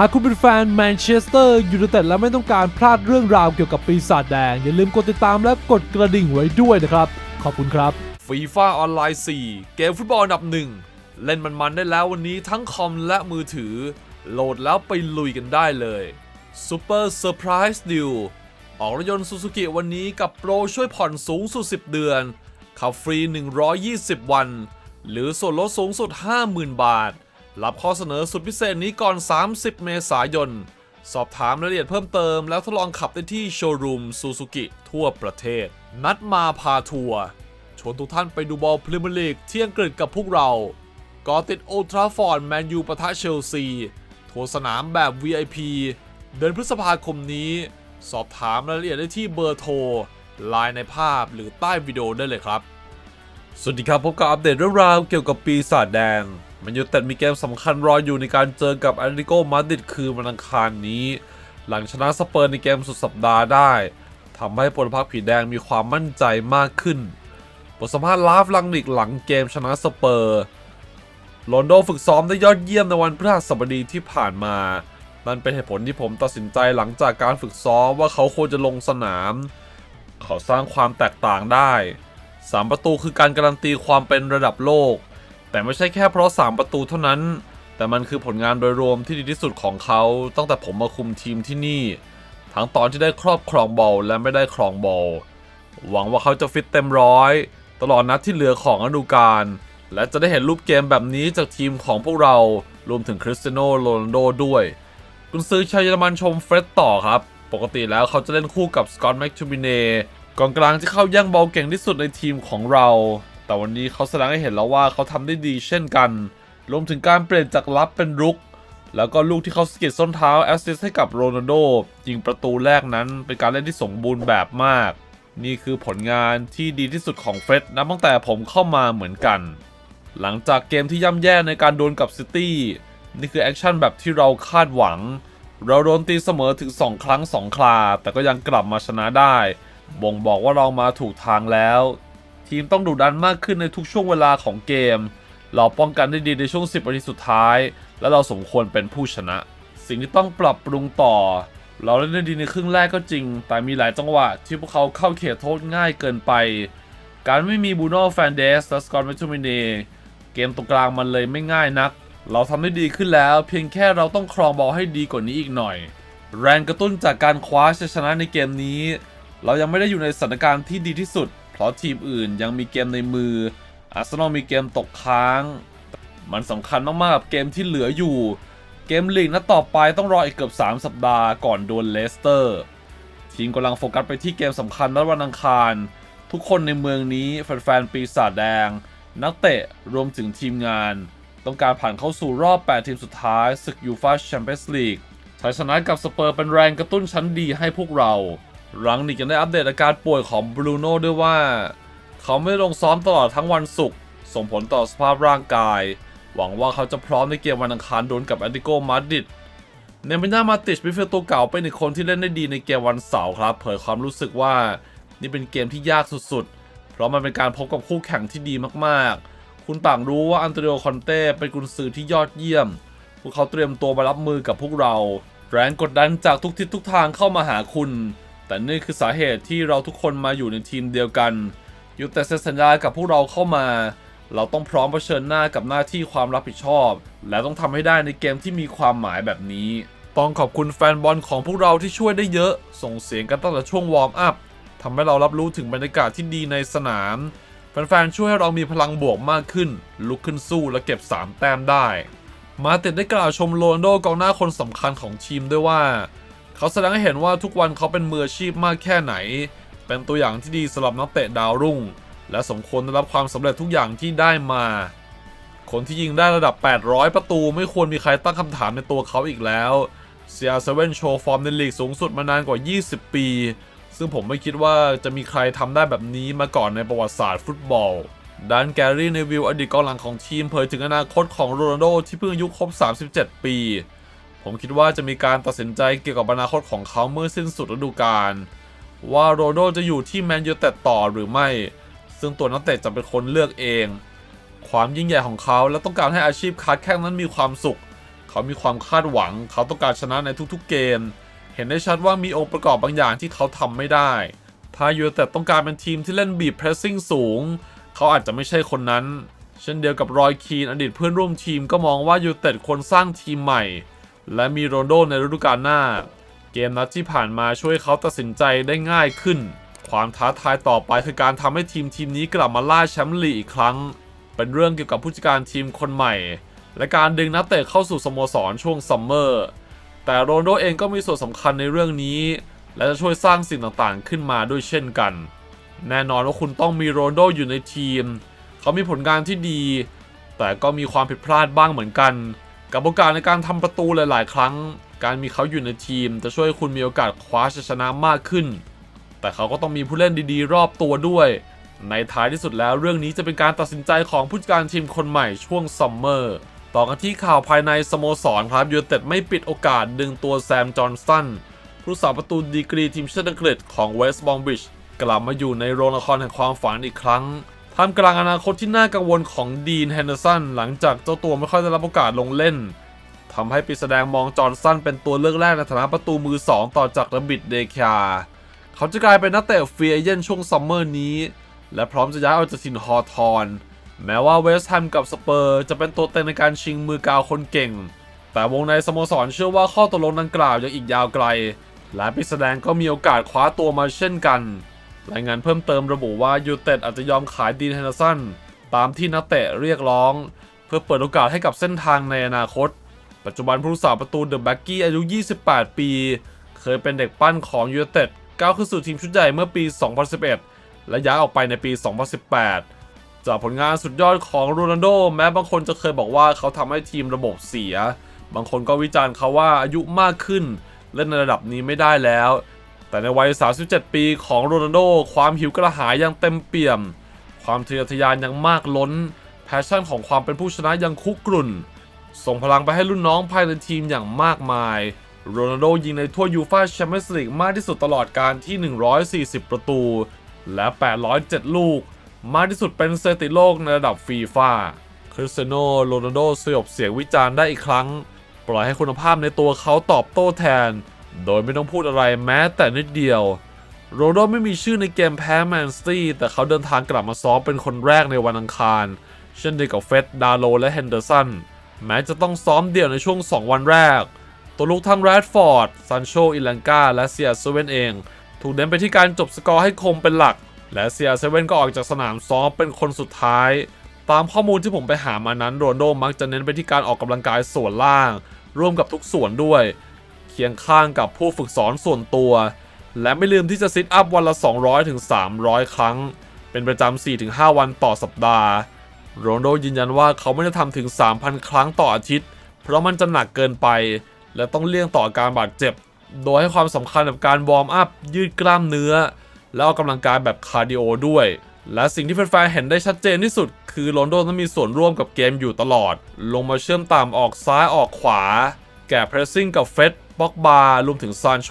หากคุณเป็นแฟนแมนเชสเตอร์ยูไนเต็ดและไม่ต้องการพลาดเรื่องราวเกี่ยวกับปีศาจแดง อย่าลืมกดติดตามและกดกระดิ่งไว้ด้วยนะครับ ขอบคุณครับฟีฟ่าออนไลน์ 4 เกมฟุตบอลอันดับหนึ่งเล่นมันๆได้แล้ววันนี้ทั้งคอมและมือถือ โหลดแล้วไปลุยกันได้เลย Super Surprise Deal ออกรถยนต์ซูซูกิวันนี้กับโปรช่วยผ่อนสูงสุด 10 เดือน ขับฟรี 120 วัน หรือส่วนลดสูงสุด 50,000 บาท รับข้อเสนอสุดพิเศษนี้ก่อน 30 เมษายน สอบถามรายละเอียดเพิ่มเติมแล้วทดลองขับได้ที่โชว์รูมซูซูกิทั่วประเทศ นัดมาพาทัวร์ชวนทุกท่านไปดูบอลพรีเมียร์ลีกที่อังกฤษกับพวกเรากอติดโอทราฟอร์ดแมนยูปะทะเชลซี ทัวร์สนามแบบ VIP เดือนพฤษภาคมนี้ สอบถามรายละเอียดได้ที่เบอร์โทรไลน์ในภาพหรือใต้วิดีโอได้เลยครับ สวัสดีครับ พบกับอัปเดตเรื่องราวเกี่ยวกับปีศาจแดง มันยูแต่มีเกมสำคัญรออยู่ในการเจอกับอาริโกมาดริดคืนวันอังคารนี้ หลังชนะสเปอร์ในเกมสุดสัปดาห์ได้ทำให้พลพรรคผีแดงมีความมั่นใจมากขึ้น บทสัมภาษณ์ลาฟลังนิกหลังเกมชนะสเปอร์โรนโดฝึกซ้อมได้ยอดเยี่ยมในวันพฤหัสบดีที่ผ่านมา นั่นเป็นเหตุผลที่ผมตัดสินใจหลังจากการฝึกซ้อมว่าเขาควรจะลงสนาม เขาสร้างความแตกต่างได้ 3 ประตูคือการการันตีความเป็นระดับโลก แต่ไม่ใช่แค่เพราะ 3 ประตูเท่านั้น แต่มันคือผลงานโดยรวมที่ดีที่สุดของเขา ตั้งแต่ผมมาคุมทีมที่นี่ ทั้งตอนที่ได้ครอบครองบอลและไม่ได้ครองบอล หวังว่าเขาจะฟิตเต็มร้อย ตลอดนัดที่เหลือของฤดูกาล และจะได้เห็นรูปเกมแบบนี้จากทีมของพวกเรา รวมถึงคริสเตียโนโรนัลโดด้วย กุนซือชาวเยอรมันชมเฟร็ดต่อครับ ปกติแล้วเขาจะเล่นคู่กับสกอตต์แม็กทูบิเน่กองกลางที่เข้าย่างบอลเก่งที่สุดในทีมของเรา แต่วันนี้เขาแสดงให้เห็นแล้วว่าเขาทำได้ดีเช่นกัน รวมถึงการเปลี่ยนจากรับเป็นรุก แล้วก็ลูกที่เขาสกิดส้นเท้าแอสซิสให้กับโรนัลโดยิงประตูแรกนั้นเป็นการเล่นที่สมบูรณ์แบบมาก นี่คือผลงานที่ดีที่สุดของเฟร็ดนับตั้งแต่ผมเข้ามาเหมือนกัน หลังจากเกมที่ย่ำแย่ในการโดนกับซิตี้นี่คือแอคชั่นแบบที่เราคาดหวัง เราโดนตีเสมอถึง 2 ครั้ง 2 ครา แต่ก็ยังกลับมาชนะได้ บ่งบอกว่าเรามาถูกทางแล้ว ทีมต้องดุดันมากขึ้นในทุกช่วงเวลาของเกม เราป้องกันได้ดีในช่วง 10นาทีสุดท้าย และเราสมควรเป็นผู้ชนะ สิ่งที่ต้องปรับปรุงต่อ เราเล่นได้ดีในครึ่งแรกก็จริง แต่มีหลายจังหวะที่พวกเขาเข้าเขตโทษง่ายเกินไป การไม่มีบูโน่แฟนเดสและสกอตแมชูมินีเกมตรงกลางมันเลยไม่ง่ายนัก เราทำได้ดีขึ้นแล้ว เพียงแค่เราต้องครองบอลให้ดีกว่านี้อีกหน่อย แรงกระตุ้นจากการคว้าชัยชนะในเกมนี้ เรายังไม่ได้อยู่ในสถานการณ์ที่ดีที่สุด เพราะทีมอื่นยังมีเกมในมืออาร์เซนอลมีเกมตกค้าง มันสำคัญมากๆกับเกมที่เหลืออยู่ เกมลีกนัดต่อไปต้องรออีกเกือบ 3 สัปดาห์ก่อนโดวลเลสเตอร์ ทีมกำลังโฟกัสไปที่เกมสำคัญนัดวันอังคาร ทุกคนในเมืองนี้แฟนๆปีศาจแดง นักเตะรวมถึงทีมงาน ต้องการผ่านเข้าสู่รอบ 8 ทีมสุดท้ายศึกยูฟาแชมเปี้ยนส์ลีกชัยชนะกับสเปอร์เป็นแรงกระตุ้นชั้นดีให้พวกเรา รังนิกยังได้อัปเดตอาการป่วยของบรูโน่ด้วยว่า เขาไม่ได้ลงซ้อมตลอดทั้งวันศุกร์ส่งผลต่อสภาพร่างกาย หวังว่าเขาจะพร้อมในเกมวันอังคารโดนกับแอตติโกมาดิดเนมิน่ามาติชมิดฟิลตัวเก่าเป็นอีกคนที่เล่นได้ดีในเกมวันเสาร์ครับ เผยความรู้สึกว่านี่เป็นเกมที่ยากสุดๆ เพราะมันเป็นการพบกับคู่แข่งที่ดีมากๆ คุณต่างรู้ว่าอันเตรโอคอนเต้เป็นกุนซือที่ยอดเยี่ยม พวกเขาเตรียมตัวมารับมือกับพวกเรา แรงกดดันจากทุกทิศทุกทางเข้ามาหาคุณ แต่นี่คือสาเหตุที่เราทุกคนมาอยู่ในทีมเดียวกันยูแต่เซ็นสัญญากับพวกเราเข้ามา เราต้องพร้อมเผชิญหน้ากับหน้าที่ความรับผิดชอบ และต้องทำให้ได้ในเกมที่มีความหมายแบบนี้ ต้องขอบคุณแฟนบอลของพวกเราที่ช่วยได้เยอะ ส่งเสียงกันตั้งแต่ช่วงวอร์มอัพทำให้เรารับรู้ถึงบรรยากาศที่ดีในสนามแฟนๆช่วยให้เรามีพลังบวกมากขึ้น ลุกขึ้นสู้และเก็บ 3 แต้มได้ มาติดได้กล่าวชมโรนโดกองหน้าคนสำคัญของทีมด้วยว่า เขาแสดงให้เห็นว่าทุกวันเขาเป็นมืออาชีพมากแค่ไหน เป็นตัวอย่างที่ดีสำหรับนักเตะดาวรุ่ง และสมควรได้รับความสำเร็จทุกอย่างที่ได้มา คนที่ยิงได้ระดับ 800 ประตูไม่ควรมีใครตั้งคำถามในตัวเขาอีกแล้ว CR7 โชว์ฟอร์มในลีกสูงสุดมานานกว่า 20 ปี ซึ่งผมไม่คิดว่าจะมีใครทำได้แบบนี้มาก่อนในประวัติศาสตร์ฟุตบอลด้านแกรี่ในวิวอดีตกองหลังของทีมเผยถึงอนาคตของโรนัลโดที่เพิ่งอายุครบ 37 ปี ผมคิดว่าจะมีการตัดสินใจเกี่ยวกับอนาคตของเขาเมื่อสิ้นสุดฤดูกาลว่าโรโดจะอยู่ที่แมนยูแต่ต่อหรือไม่ ซึ่งตัวนักเตะจะเป็นคนเลือกเอง ความยิ่งใหญ่ของเขาและต้องการให้อาชีพค้าแข่งนั้นมีความสุข เขามีความคาดหวัง เขาต้องการชนะในทุกๆเกม เห็นได้ชัดว่ามีองค์ประกอบบางอย่างที่เขาทำไม่ได้ ถ้ายู i นเต็ดต้องการเป็นทีมที่เล่นบีบเพรสซิ่งสูง เขาอาจจะไม่ใช่คนนั้น เช่นเดียวกับรอยคีนอดีตเพื่อนร่วมทีมก็มองว่ายูเต็ดควรสร้างทีมใหม่ และมีโรนโดในฤดูกาลหน้า เกมนัดที่ผ่านมาช่วยเขาตัดสินใจได้ง่ายขึ้น ความท้าทายต่อไปคือการทำให้ทีมทีมนี้กลับมาล่าแชมป์ลีกอีกครั้ง เป็นเรื่องเกี่ยวกับผู้จัดการทีมคนใหม่ และการดึงนักเตะเข้าสู่สโมสรช่วงซัมเมอร์แต่โรนโดเองก็มีส่วนสำคัญในเรื่องนี้ และจะช่วยสร้างสิ่งต่างๆ ขึ้นมาด้วยเช่นกัน แน่นอนว่าคุณต้องมีโรนโดอยู่ในทีม เขามีผลงานที่ดี แต่ก็มีความผิดพลาดบ้างเหมือนกัน กับโอกาสในการทำประตูหลาย ๆ ครั้ง การมีเขาอยู่ในทีม จะช่วยให้คุณมีโอกาสคว้าชัยชนะมากขึ้น แต่เขาก็ต้องมีผู้เล่นดีๆ รอบตัวด้วย ในท้ายที่สุดแล้วเรื่องนี้จะเป็นการตัดสินใจของผู้จัดการทีมคนใหม่ช่วงซัมเมอร์ต่อกันที่ข่าวภายในสโมสรครับยูเต็ดไม่ปิดโอกาสดึงตัวแซมจอห์นสันผู้สาประตูดีกรีทีมชาติอังกฤษของเวสต์บอมบิชกลับมาอยู่ในโรงละครแห่งความฝันอีกครั้ง ท่ามกลางอนาคตที่น่ากังวลของดีนแฮนเดอร์สันหลังจากเจ้าตัวไม่ค่อยได้รับโอกาสลงเล่นทำให้ปีแสดงมองจอห์นสันเป็นตัวเลือกแรกในฐานะประตูมือ 2 ต่อจากระบิดเดคาเขาจะกลายเป็นนักเตะฟรีเอเจนช่วงซัมเมอร์นี้ และพร้อมจะย้ายออกจากทีมฮอทอน แม้ว่าเวสต์แฮมกับสเปอร์จะเป็นตัวเต็งในการชิงมือกาวคนเก่ง แต่วงในสโมสรเชื่อว่าข้อตกลงดังกล่าวยังอีกยาวไกล และปีแสดงก็มีโอกาสคว้าตัวมาเช่นกัน รายงานเพิ่มเติมระบุว่ายูเต็ดอาจจะยอมขายดีนแฮนเดอร์สันตามที่นักเตะเรียกร้อง เพื่อเปิดโอกาสให้กับเส้นทางในอนาคต ปัจจุบันผู้รักษาประตูเดอะแบ็กกี้อายุ 28 ปี เคยเป็นเด็กปั้นของยูเต็ดก้าวขึ้นสู่ทีมชุดใหญ่เมื่อปี 2011 และย้ายออกไปในปี 2018 จากผลงานสุดยอดของโรนัลโดแม้บางคนจะเคยบอกว่าเขาทำให้ทีมระบบเสีย บางคนก็วิจารณ์เขาว่าอายุมากขึ้นเล่นในระดับนี้ไม่ได้แล้ว แต่ในวัย 37 ปีของโรนัลโด ความหิวกระหายยังเต็มเปี่ยม ความทะเยอทะยานยังมากล้น แพชชั่นของความเป็นผู้ชนะยังคุกรุ่น ส่งพลังไปให้รุ่นน้องภายในทีมอย่างมากมาย โรนัลโดยิงในทั่วยูฟ่าแชมเปี้ยนส์ลีกมากที่สุดตลอดการที่ 140 ประตู และ 807 ลูก มากที่สุดเป็นสถิติโลกในระดับฟีฟ่าคริสเตียโนโรนัลโดสยบเสียงวิจารณ์ได้อีกครั้ง ปล่อยให้คุณภาพในตัวเขาตอบโต้แทน โดยไม่ต้องพูดอะไรแม้แต่นิดเดียวโรนัลโดไม่มีชื่อในเกมแพ้แมนซิตี้แต่เขาเดินทางกลับมาซ้อมเป็นคนแรกในวันอังคาร เช่นเดียวกับเฟดดาโลและเฮนเดอร์สันแม้จะต้องซ้อมเดี่ยวในช่วง 2 วันแรก ตัวลูกทั้งแรดฟอร์ดซันโชอิลังกาและเซียเซเว่นเอง ถูกเน้นไปที่การจบสกอร์ให้คมเป็นหลัก และเซียเซเว่นก็ออกจากสนามซ้อมเป็นคนสุดท้าย ตามข้อมูลที่ผมไปหามานั้นโรนลโดมักจะเน้นไปที่การออกกำลังกายส่วนล่าง ร่วมกับทุกส่วนด้วย คียงข้างกับผู้ฝึกสอนส่วนตัว และไม่ลืมที่จะซิทอัพวันละ 200-300ถึง300 ครั้ง เป็นประจำ 4-5 วันต่อสัปดาห์โรนโดยืนยันว่าเขาไม่ได้ทำถึง 3,000 ครั้งต่ออาทิตย์ เพราะมันจะหนักเกินไป และต้องเลี่ยงต่ออาการบาดเจ็บ โดยให้ความสำคัญกับการวอร์มอัพ ยืดกล้ามเนื้อ และออกกำลังกายแบบคาร์ดิโอด้วย และสิ่งที่แฟนๆเห็นได้ชัดเจนที่สุด คือโรนโดต้องมีส่วนร่วมกับเกมอยู่ตลอด ลงมาเชื่อมตามออกซ้ายออกขวา แก่เพรสซิ่งกับเฟดบ็อกบาร์รวมถึงซานโช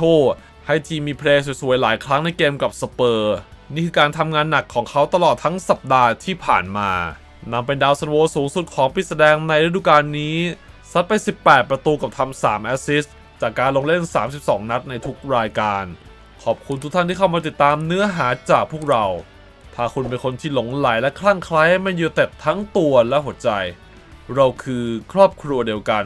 ให้ทีมมีเพลย์สวยๆ หลายครั้งในเกมกับสเปอร์ นี่คือการทำงานหนักของเขาตลอดทั้งสัปดาห์ที่ผ่านมานำเป็นดาวซันโวสูงสุดของปีแสดงในฤดูกาลนี้ ซัดไป 18 ประตูกับทำ 3 แอสซิสต์จากการลงเล่น 32 นัดในทุกรายการ ขอบคุณทุกท่านที่เข้ามาติดตามเนื้อหาจากพวกเรา ถ้าคุณเป็นคนที่หลงไหลและคลั่งไคล้แมนยูเต็ดทั้งตัวและหัวใจ เราคือครอบครัวเดียวกัน